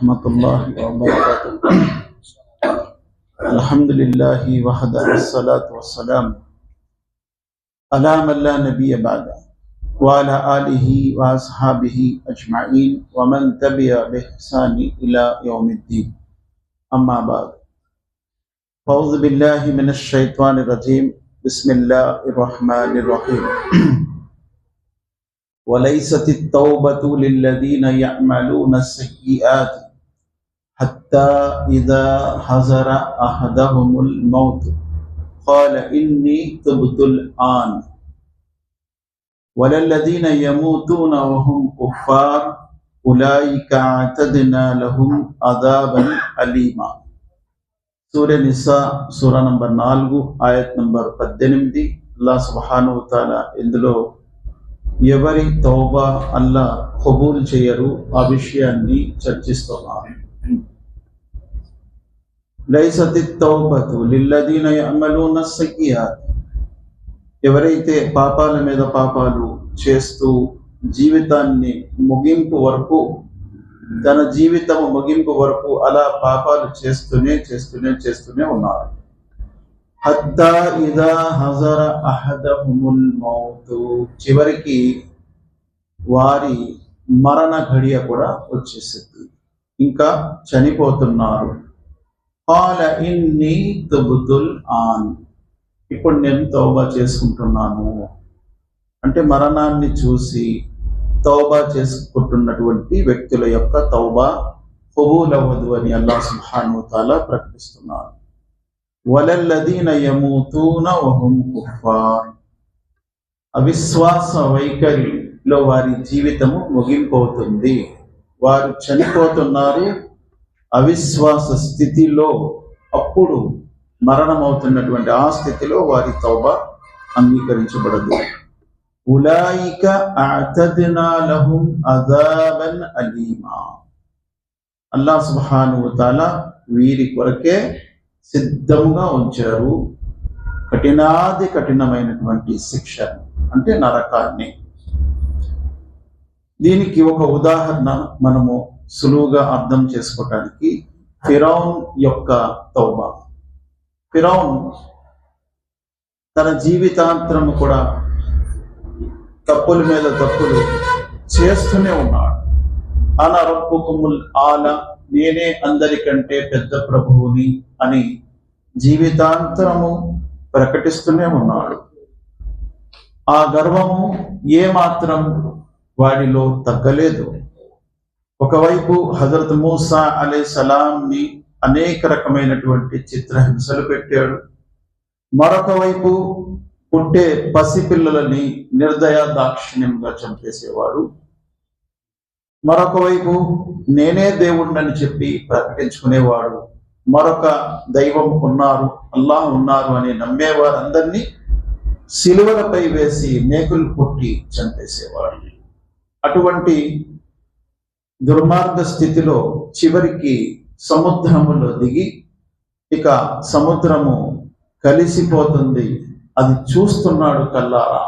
ورحمۃ اللہ وبرکاتہ الحمد للہ وحد الصلاۃ والسلام علام اللہ نبی بعد وعلى آلہ واصحابہ اجمعین ومن تبع بحسان الى یوم الدین اما بعد فوض باللہ من الشیطان الرجیم بسم اللہ الرحمن الرحیم وليست التوبة للذين يعملون السيئات حتى إذا حضر أحدهم الموت قال إني تبت الآن وللذين يموتون وهم كفار أولئك أعتدنا لهم عذابا أليما సూర్య నిసా సూర number నాలుగు ఆయత్ number పద్దెనిమిది అల్లా సుబ్హాను తాలా ఇందులో ఎవరి తౌబా అల్లా కబూల్ చేయరు ఆ విషయాన్ని చర్చిస్తున్నారు లైసత్ తౌబతు లిల్లదీన యఅమలూన సయ్యాత్ ఎవరైతే పాపాల మీద పాపాలు చేస్తూ జీవితాన్ని ముగింపు వరకు తన జీవితం ముగింపు వరకు అలా పాపాలు చేస్తూనే చేస్తూనే చేస్తూనే ఉన్నారు. హత్తా ఇదా హజర అహదహుముల్ మౌతు. చివరికి వారి మరణ ఘడియ కూడా వచ్చేసింది. ఇంకా చనిపోతున్నారు. కాల ఇన్ని తబుతుల్ ఆన్ ఇప్పుడు నేను తౌబా చేసుకుంటున్నాను. అంటే మరణాన్ని చూసి తౌబా చేసుకుంటున్నటువంటి వ్యక్తుల యొక్క తౌబా కబూల్ అవ్వదు అని అల్లా సుబ్హాను తాలా ప్రకటిస్తున్నారు వలల్లదీన యమూతూన వహుం కుఫార్ అవిశ్వాస వైఖరిలో వారి జీవితము ముగింపవుతుంది. వారు చనిపోతున్నారు అవిశ్వాస స్థితిలో అప్పుడు మరణమవుతున్నటువంటి ఆ స్థితిలో వారి తౌబ అంగీకరించబడదు. ఉలాయిక అతద్నా అదాబన్ అలీమా. అల్లా సుబానుతాల వీరి కొరకే సిద్ధముగా ఉంచారు. కఠినాది కఠినమైనటువంటి శిక్ష అంటే నరకాన్ని. దీనికి ఒక ఉదాహరణ మనము సులువుగా అర్థం చేసుకోవటానికి ఫిరౌన్ యొక్క తౌబా. ఫిరౌన్ తన జీవితాంతరం కూడా తప్పుల మీద తప్పులు చేస్తూనే ఉన్నాడు. అనరబ్బుకుముల్ ఆల నేనే అందరికంటే పెద్ద ప్రభువుని అని జీవితాంతరము ప్రకటిస్తూనే ఉన్నాడు. ఆ గర్వము ఏ మాత్రం వాడిలో తగ్గలేదు. ఒకవైపు హజరత్ మూసా అలే సలాంని అనేక రకమైనటువంటి చిత్రహింసలు పెట్టాడు. మరొక వైపు పుట్టే పసిపిల్లలని నిర్దయ దాక్షిణ్యంగా చంపేసేవాడు. మరొక వైపు నేనే దేవుణ్ణని చెప్పి ప్రకటించుకునేవాడు. మరొక దైవం ఉన్నారు అల్లాహ్ ఉన్నారు అని నమ్మేవారందరినీ సిలువలపై వేసి మేకులు పుట్టి చంపేసేవాడు. అటువంటి దుర్మార్గ స్థితిలో చివరికి సముద్రములో దిగి ఇక సముద్రము కలిసిపోతుంది. అది చూస్తున్నాడు కల్లారా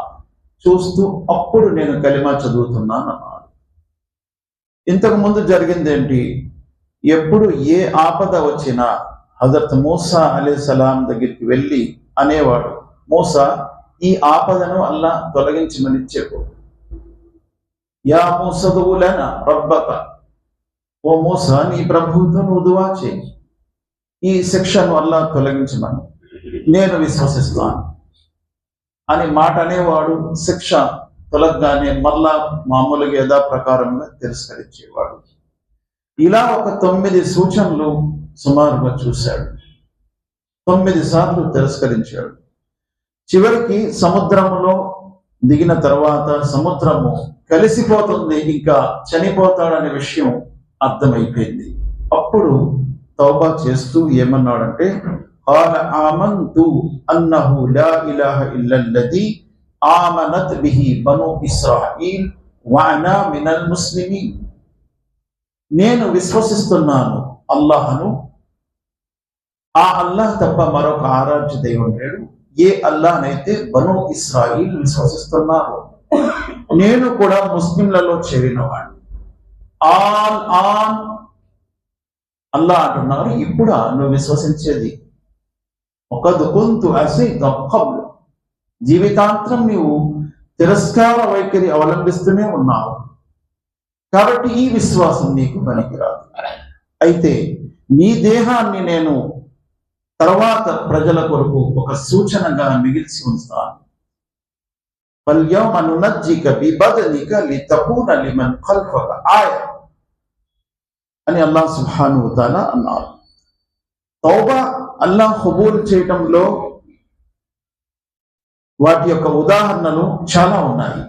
చూస్తూ అప్పుడు నేను కలిమా చదువుతున్నాను అన్నాడు. ఇంతకు ముందు జరిగింది ఏంటి? ఎప్పుడు ఏ ఆపద వచ్చినా హజరత్ మూసా అలీ సలాం దగ్గరికి వెళ్ళి అనేవాడు మూసా ఈ ఆపదను అల్లా తొలగించమని చెప్పు. యా మోసదువులన రబ్బక ఓ మోస నీ ప్రభువుతో నువ్వు చేయి ఈ శిక్షను అల్లా తొలగించమని నేను విశ్వసిస్తాను అని మాట అనేవాడు శిక్ష తొలగగానే మళ్ళా మామూలుగా యథా ప్రకారంగా తిరస్కరించేవాడు ఇలా ఒక తొమ్మిది సూచనలు సుమారుగా చూశాడు తొమ్మిది సార్లు తిరస్కరించాడు చివరికి సముద్రంలో దిగిన తర్వాత సముద్రము కలిసిపోతుంది ఇంకా చనిపోతాడనే విషయం అర్థమైపోయింది అప్పుడు తౌబా చేస్తూ ఏమన్నాడంటే قال آمنت أنه لا إله إلا الذي آمنت به بنو إسرائيل وأنا من المسلمين నేను విశ్వసిస్తున్నాను అల్లాహను ఆ అల్లాహ్ తప్ప మరొక ఆరాధ్య దైవం లేడు ఏ అల్లాహనైతే బను ఇస్రాయిల్ విశ్వసిస్తున్నారు నేను కూడా ముస్లింలలో చేరినవాడిని ఆల్ ఆన్ అల్లా అంటున్నారు. ఇప్పుడా నువ్వు విశ్వసించేది? ఒక దుకుంతు అసి కబ్లు జీవితాంతరం నీవు తిరస్కార వైఖరి అవలంబిస్తూనే ఉన్నావు. కాబట్టి ఈ విశ్వాసం నీకు పనికిరాదు. అయితే నీ దేహాన్ని నేను తర్వాత ప్రజల కొరకు ఒక సూచనగా మిగిల్చి ఉంచుతాను. فاليوم ننجيك ببدنك لتكون لمن خلفك آية అని అల్లాహ్ సుబ్హాను తాలా అన్నారు తౌబా అల్లాహ్ హుబూల్ చేయటంలో వాటి యొక్క ఉదాహరణలు చాలా ఉన్నాయి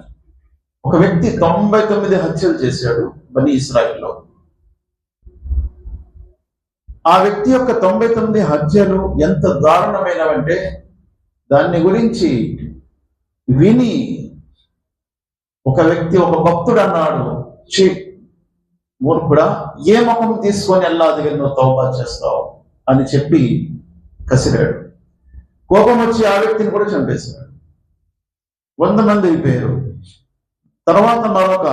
ఒక వ్యక్తి తొంభై తొమ్మిది హత్యలు చేశాడు బని ఇస్రాయిల్లో ఆ వ్యక్తి యొక్క తొంభై తొమ్మిది హత్యలు ఎంత దారుణమైనవంటే దాన్ని గురించి విని ఒక వ్యక్తి ఒక భక్తుడు అన్నాడు చీ మూర్ఖుడా ఏ ముఖం తీసుకొని అల్లా దగ్గర నువ్వు తౌబా చేస్తావు? అని చెప్పి కసిరాడు కోపం వచ్చి ఆ వ్యక్తిని కూడా చంపేశాడు. వంద మంది అయిపోయారు. తర్వాత మరొక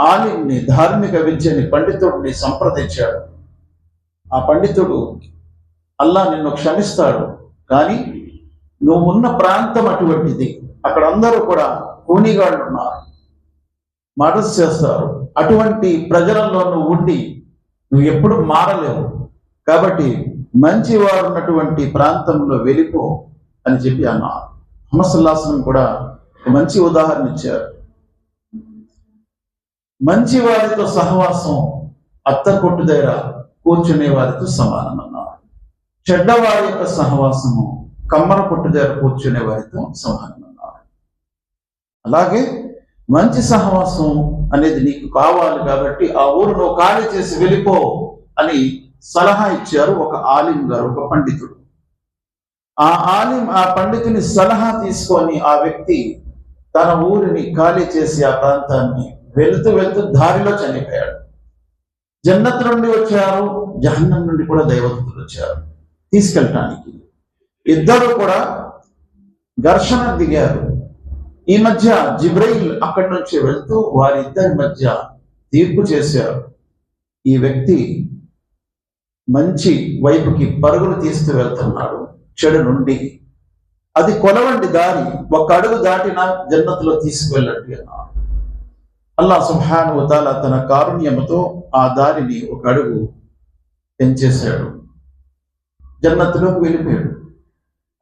ఆలిని ధార్మిక విద్యని పండితుడిని సంప్రదించాడు. ఆ పండితుడు అల్లా నిన్ను క్షమిస్తాడు కానీ నువ్వు ఉన్న ప్రాంతం అటువంటిది. అక్కడ అందరూ కూడా కూనీగాళ్ళు ఉన్నారు. మర్డర్స్ చేస్తారు. అటువంటి ప్రజలలో నువ్వు ఉండి నువ్వు ఎప్పుడు మారలేవు. కాబట్టి మంచి వారు ఉన్నటువంటి ప్రాంతంలో వెళ్ళిపో అని చెప్పి అన్నారు. హమసల్లాసనం కూడా మంచి ఉదాహరణ ఇచ్చారు. మంచి వారితో సహవాసం అత్త కొట్టు దగ్గర కూర్చునే వారితో సమానం అన్నారు. చెడ్డవారి యొక్క సహవాసము కమ్మర కొట్టు దగ్గర కూర్చునే వారితో సమానం అలాగే మంచి సహవాసం అనేది నీకు కావాలి కాబట్టి ఆ ఊరు నువ్వు ఖాళీ చేసి వెళ్ళిపో అని సలహా ఇచ్చారు ఒక ఆలిం గారు ఒక పండితుడు. ఆ ఆలిం ఆ పండితుని సలహా తీసుకొని ఆ వ్యక్తి తన ఊరిని ఖాళీ చేసి ఆ ప్రాంతాన్ని వెళుతూ వెళుతూ దారిలో చనిపోయాడు. జన్నత్ నుండి వచ్చారు జహన్నం నుండి కూడా దైవతులు వచ్చారు తీసుకెళ్ళటానికి. ఇద్దరు కూడా ఘర్షణ దిగారు. ఈ మధ్య జిబ్రైల్ అక్కడి నుంచి వెళ్తూ వారిద్దరి మధ్య తీర్పు చేశారు. ఈ వ్యక్తి మంచి వైపుకి పరుగులు తీస్తూ వెళ్తున్నాడు చెడు నుండి. అది కొలవండి దారి ఒక అడుగు దాటిన జన్నతులో తీసుకువెళ్ళండి అన్నాడు. అల్లా సుహాను తాల తన కారుణ్యముతో ఆ దారిని ఒక అడుగు పెంచేశాడు. జన్నతులోకి వెళ్ళిపోయాడు.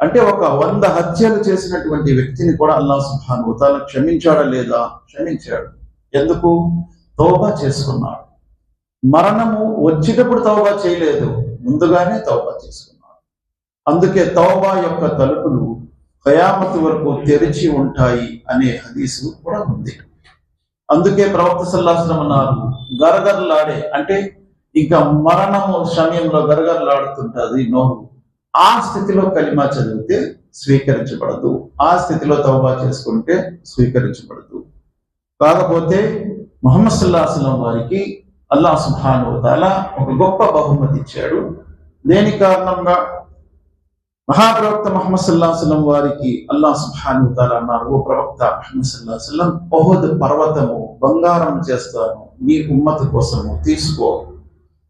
అంటే ఒక వంద హత్యలు చేసినటువంటి వ్యక్తిని కూడా అల్లా సుబ్హాను తాల క్షమించాడా లేదా? క్షమించాడు. ఎందుకు? తౌబా చేసుకున్నాడు. మరణము వచ్చేటప్పుడు తౌబా చేయలేదు. ముందుగానే తౌబా చేసుకున్నాడు. అందుకే తౌబా యొక్క తలుపులు కయామత్ వరకు తెరిచి ఉంటాయి అనే హదీసు కూడా ఉంది. అందుకే ప్రవక్త సల్లాసనం అన్నారు గరగరలాడే. అంటే ఇంకా మరణము సమయంలో గరగరలాడుతుంటది నోరు. ఆ స్థితిలో కలిమా చదివితే స్వీకరించబడదు. ఆ స్థితిలో తౌబా చేసుకుంటే స్వీకరించబడదు. కాకపోతే మొహమ్మద్ సుల్లాహం వారికి అల్లా సుహాను తాలా ఒక గొప్ప బహుమతి ఇచ్చాడు. దేని కారణంగా? మహాప్రవక్త మహమ్మద్ సుల్లాహం వారికి అల్లా సుహాను తాలా అన్నారు ఓ ప్రవక్త మహమ్మద్ సుల్లాహం ఓహద్ పర్వతము బంగారం చేస్తాను. మీ ఉమ్మతి కోసము తీసుకో.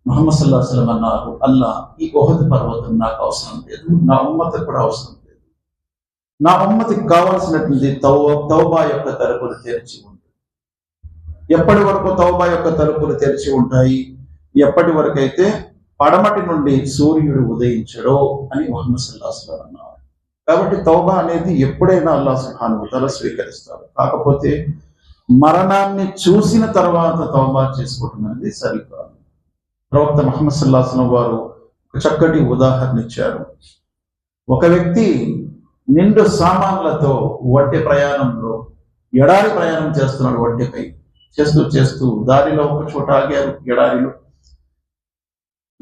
మహమ్మద్ సల్లాహం అన్నారు అల్లా ఈ ఓహద్ పర్వతం నాకు అవసరం లేదు. నా ఉమ్మతి కూడా అవసరం లేదు. నా ఉమ్మతికి కావాల్సినటువంటి తౌ తౌబా యొక్క తలుపులు తెరిచి ఉంటుంది ఎప్పటి వరకు తౌబా యొక్క తలుపులు తెరిచి ఉంటాయి? ఎప్పటి వరకైతే పడమటి నుండి సూర్యుడు ఉదయించడో అని మహమ్మద్ సల్లా సలం అన్నారు. కాబట్టి తౌబా అనేది ఎప్పుడైనా అల్లా సుహానుభూతాలు స్వీకరిస్తారు కాకపోతే మరణాన్ని చూసిన తర్వాత తౌబా చేసుకోవటం అనేది సరికాదు. ప్రవక్త మహమ్మద్ సల్లాహం వారు ఒక చక్కటి ఉదాహరణ ఇచ్చారు. ఒక వ్యక్తి నిండు సామాన్లతో వడ్డీ ప్రయాణంలో ఎడారి ప్రయాణం చేస్తున్నాడు వడ్డీపై చేస్తూ చేస్తూ దారిలో ఒక చోట ఆగారు ఎడారిలో.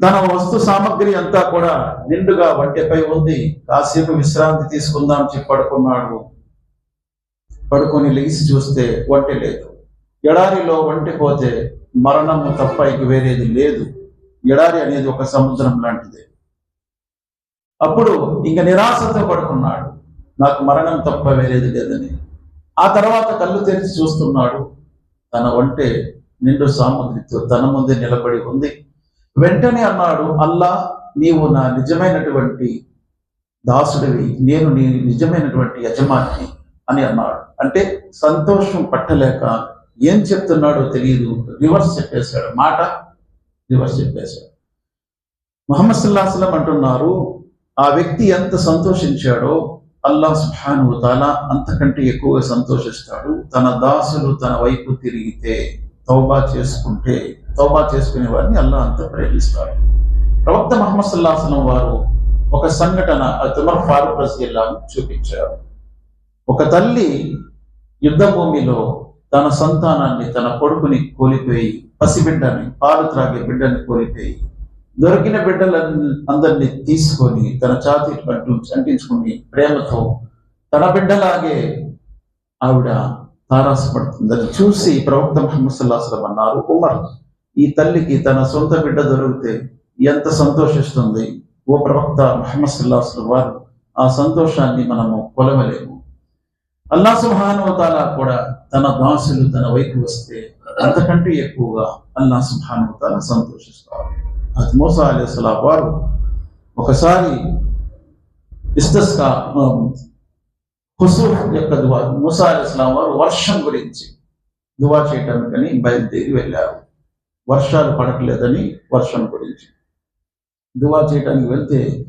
తన వస్తు సామగ్రి అంతా కూడా నిండుగా వడ్డీపై ఉంది. కాసేపు విశ్రాంతి తీసుకుందాం చెప్పి పడుకున్నాడు. పడుకొని లేచి చూస్తే వంటి లేదు. ఎడారిలో వంటి పోతే మరణము తప్ప ఇక వేరేది లేదు. ఎడారి అనేది ఒక సముద్రం లాంటిది. అప్పుడు ఇంక నిరాశతో పడుకున్నాడు. నాకు మరణం తప్ప వేరేది లేదని. ఆ తర్వాత కళ్ళు తెరిచి చూస్తున్నాడు. తన వంటే నిండు సామగ్రితో తన ముందే నిలబడి ఉంది. వెంటనే అన్నాడు అల్లా నీవు నా నిజమైనటువంటి దాసుడివి. నేను నీ నిజమైనటువంటి యజమాని అని అన్నాడు. అంటే సంతోషం పట్టలేక ఏం చెప్తున్నాడో తెలియదు రివర్స్ చెప్పేశాడు. మాట రివర్స్ చెప్పేశాడు మొహమ్మద్ సల్లాహం అంటున్నారు ఆ వ్యక్తి ఎంత సంతోషించాడో అల్లా సుహాను తాలా అంతకంటే ఎక్కువగా సంతోషిస్తాడు. తన దాసులు తన వైపు తిరిగితే తౌబా చేసుకుంటే తౌబా చేసుకునే వారిని అల్లా అంత ప్రేమిస్తాడు. ప్రవక్త మహమ్మద్ సల్లాహం వారు ఒక సంఘటన తుమర్ ఫారూక్ రజిల్లాను చూపించారు. ఒక తల్లి యుద్ధ భూమిలో తన సంతానాన్ని తన కొడుకుని కోల్పోయి పసిబిడ్డని పాలు త్రాగే బిడ్డని కోల్పోయి దొరికిన బిడ్డలన్నీ అందరినీ తీసుకొని తన ఛాతీ పట్టు అంటించుకుని ప్రేమతో తన బిడ్డలాగే ఆవిడ తారాసపడుతుందని చూసి ప్రవక్త ముహమ్మద్ సల్లాహం అన్నారు ఉమర్ ఈ తల్లికి తన సొంత బిడ్డ దొరికితే ఎంత సంతోషిస్తుంది? ఓ ప్రవక్త మహమ్మద్ వారు ఆ సంతోషాన్ని మనము కొలవలేము. అల్లా సుభానువతాల కూడా తన దాసులు తన వైపు వస్తే అంతకంటే ఎక్కువగా అల్లా సుభానువతాల సంతోషిస్తారు. అది మోసా అలీస్లా వారు ఒకసారి ఇస్తస్కా హుసూఫ్ యొక్క దువా మూసా అలీస్లాం వారు వర్షం గురించి దువా చేయటానికని బయలుదేరి వెళ్ళారు. వర్షాలు పడట్లేదని వర్షం గురించి. దువా చేయడానికి వెళ్తే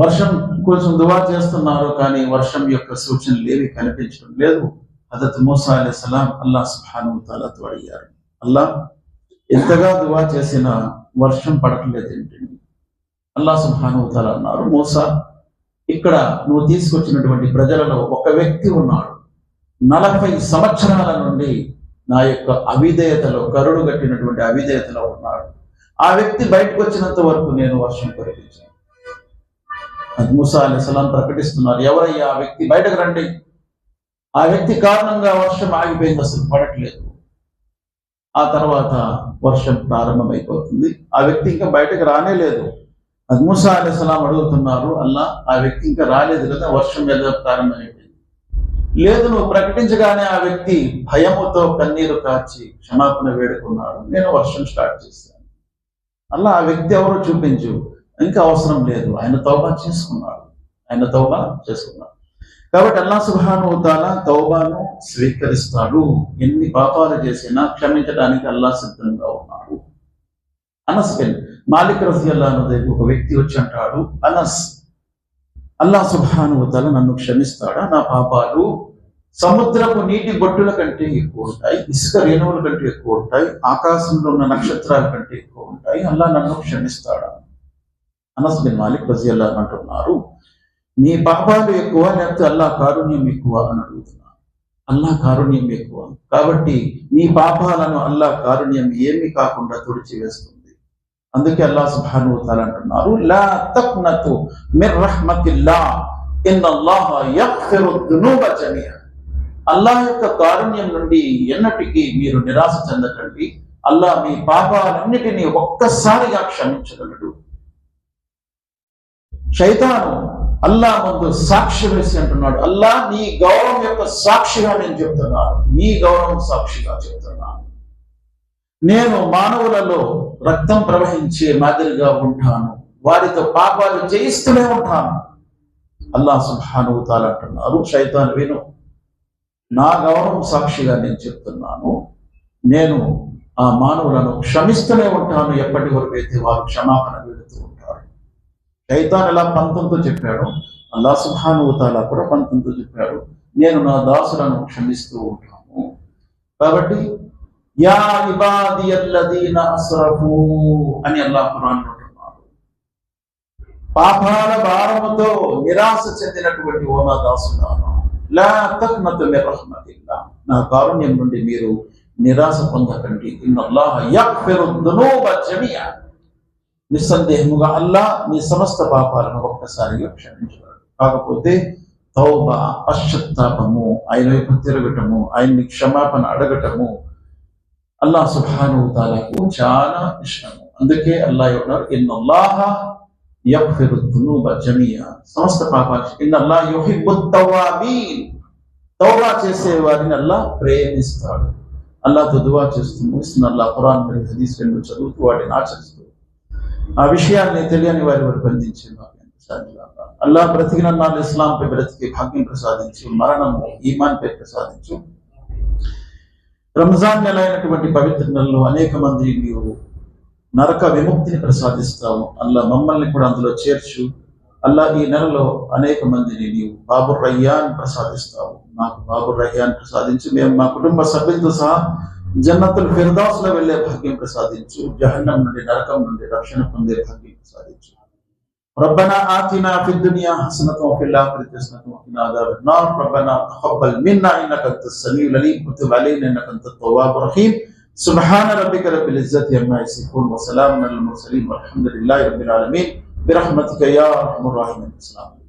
వర్షం కొంచెం దువా చేస్తున్నారు కానీ వర్షం యొక్క సూచనలు ఏవి కనిపించడం లేదు. హజరత్ మూసా అలీ సలాం అల్లా సుహాను తాలతో అడిగారు అల్లా ఎంతగా దువా చేసినా వర్షం పడట్లేదు ఏంటండి అల్లా సుహాను తాల అన్నారు. మూసా ఇక్కడ నువ్వు తీసుకొచ్చినటువంటి ప్రజలలో ఒక వ్యక్తి ఉన్నాడు. నలభై సంవత్సరాల నుండి నా యొక్క అవిధేయతలో కరుడు కట్టినటువంటి అవిధేయతలో ఉన్నాడు. ఆ వ్యక్తి బయటకు వచ్చినంత వరకు నేను వర్షం కురిపించాను. మూసా అలీ సలాం ప్రకటిస్తున్నారు. ఎవరయ్యా? ఆ వ్యక్తి బయటకు రండి. ఆ వ్యక్తి కారణంగా వర్షం ఆగిపోయింది. అసలు పడట్లేదు. ఆ తర్వాత వర్షం ప్రారంభమైపోతుంది. ఆ వ్యక్తి ఇంకా బయటకు రానే లేదు. అది మూసా అలీ సలాం అడుగుతున్నారు అల్లా ఆ వ్యక్తి ఇంకా రాలేదు కదా? వర్షం మీద ప్రారంభమైపోయింది? లేదు నువ్వు ప్రకటించగానే ఆ వ్యక్తి భయముతో కన్నీరు కాచి క్షమాపణ వేడుకున్నాడు. నేను వర్షం స్టార్ట్ చేశాను. అలా ఆ వ్యక్తి ఎవరో చూపించు. ఇంకా అవసరం లేదు. ఆయన తౌబా చేసుకున్నాడు. ఆయన తౌబా చేసుకున్నాడు. కాబట్టి అల్లా సుబాను తాలా తౌబాను స్వీకరిస్తాడు. ఎన్ని పాపాలు చేసినా క్షమించడానికి అల్లా సిద్ధంగా ఉన్నాడు. అనస్ బిన్ మాలిక్ రజి అల్లా దగ్గర ఒక వ్యక్తి వచ్చి అంటాడు అనస్ అల్లా సుబాను తాలా నన్ను క్షమిస్తాడా? నా పాపాలు సముద్రపు నీటి బొట్టుల కంటే ఎక్కువ ఉంటాయి ఇసుక రేణువుల కంటే ఎక్కువ ఉంటాయి ఆకాశంలో ఉన్న నక్షత్రాల కంటే ఎక్కువ ఉంటాయి. అల్లా నన్ను క్షమిస్తాడా? అనస్ బిన్ మాలిక్ రజి అల్లా అంటున్నారు నీ పాపాలు ఎక్కువ లేకపోతే అల్లా కారుణ్యం ఎక్కువ? అని అడుగుతున్నారు. అల్లా కారుణ్యం ఎక్కువ. కాబట్టి నీ పాపాలను అల్లా కారుణ్యం ఏమీ కాకుండా తుడిచి వేస్తుంది అందుకే అల్లా సుభాను అంటున్నారు లా తక్నతు మిర్ రహ్మతిల్లా ఇన్నల్లాహ యగ్ఫిరు దునూబ జమియా. అల్లాహ్ యొక్క కారుణ్యం నుండి ఎన్నటికీ మీరు నిరాశ చెందకండి. అల్లా మీ పాపాలన్నిటినీ ఒక్కసారిగా క్షమించగలడు. శైతాను అల్లా ముందు సాక్షి వేసి అంటున్నాడు. అల్లా నీ గౌరవం యొక్క సాక్షిగా నేను చెప్తున్నాను. నీ గౌరవం సాక్షిగా చెప్తున్నాను. నేను మానవులలో రక్తం ప్రవహించే మాదిరిగా ఉంటాను. వారితో పాపాలు చేయిస్తూనే ఉంటాను. అల్లా సుబ్హాను అంటున్నారు. శైతాన్ విను. నా గౌరవం సాక్షిగా నేను చెప్తున్నాను. నేను ఆ మానవులను క్షమిస్తూనే ఉంటాను. ఎప్పటి వరకు అయితే వారు క్షమాపణ శైతాన్ ఎలా పంతంతో చెప్పాడు అల్లా సుభానుభూతాల కూడా పంతంతో చెప్పాడు. నేను నా దాసులను క్షమిస్తూ ఉంటాను. కాబట్టి యా ఇబాదియల్లదీన అసరఫు అని అల్లాహ్ ఖురాన్ అంటున్నాడు. పాపాల భారముతో నిరాశ చెందినటువంటి ఓ నా దాసులారా లా తక్నతు మిర్ రహ్మతిల్లా. నా కారుణ్యం నుండి మీరు నిరాశ పొందకండి. ఇన్నల్లాహ యగ్ఫిరు దునూబ జమియా. నిస్సందేహముగా అల్లా మీ సమస్త పాపాలను ఒక్కసారిగా క్షమించగలడు. కాకపోతే తౌబ పశ్చత్తాపము ఆయన వైపు తిరగటము ఆయన్ని క్షమాపణ అడగటము అల్లా సుభానుతాలకు చాలా ఇష్టము. అందుకే అల్లా ఉన్నారు ఇన్నల్లాహ యగ్ఫిరు దునూబ జమియా. సమస్త పాపాలు ఇన్నల్లా యుహిబ్బు తౌబా చేసే వారిని అల్లా ప్రేమిస్తాడు. అల్లాతో దువా చేస్తూ ముగిస్తున్న అల్లా ఖురాన్ మరియు హదీస్ రెండు చదువుతూ వాటిని ఆచరిస్తూ ఆ విషయాన్ని తెలియని వారి వరకు అందించి అల్లా బ్రతికిన నాలుగు ఇస్లాంపై బ్రతికి భాగ్యం ప్రసాదించు మరణము ఈమాన్పై ప్రసాదించు. రంజాన్ నెల అయినటువంటి పవిత్ర నెలలో అనేక మంది నీవు నరక విముక్తిని ప్రసాదిస్తావు అల్లా మమ్మల్ని కూడా అందులో చేర్చు. అల్లా ఈ నెలలో అనేక మందిని నీవు బాబు రయ్యాన్ ప్రసాదిస్తావు. మాకు బాబు రయ్యాన్ ప్రసాదించి. మేము మా కుటుంబ సభ్యులతో సహా జన్నతుల్ ఫిర్దౌస్ లో వెళ్ళే భాగ్యం ప్రసాదించు జహన్నం నుండి నరకం నుండి రక్షణ పొందే భాగ్యం ప్రసాదించు ربنا آتنا في الدنيا حسنة وفي الآخرة حسنة وقنا عذاب النار ربنا تقبل منا إنك أنت السميع العليم وتب علينا إنك أنت التواب الرحيم سبحان ربك رب العزة عما يصفون وسلام على المرسلين والحمد لله رب العالمين برحمتك يا أرحم الراحمين السلام عليكم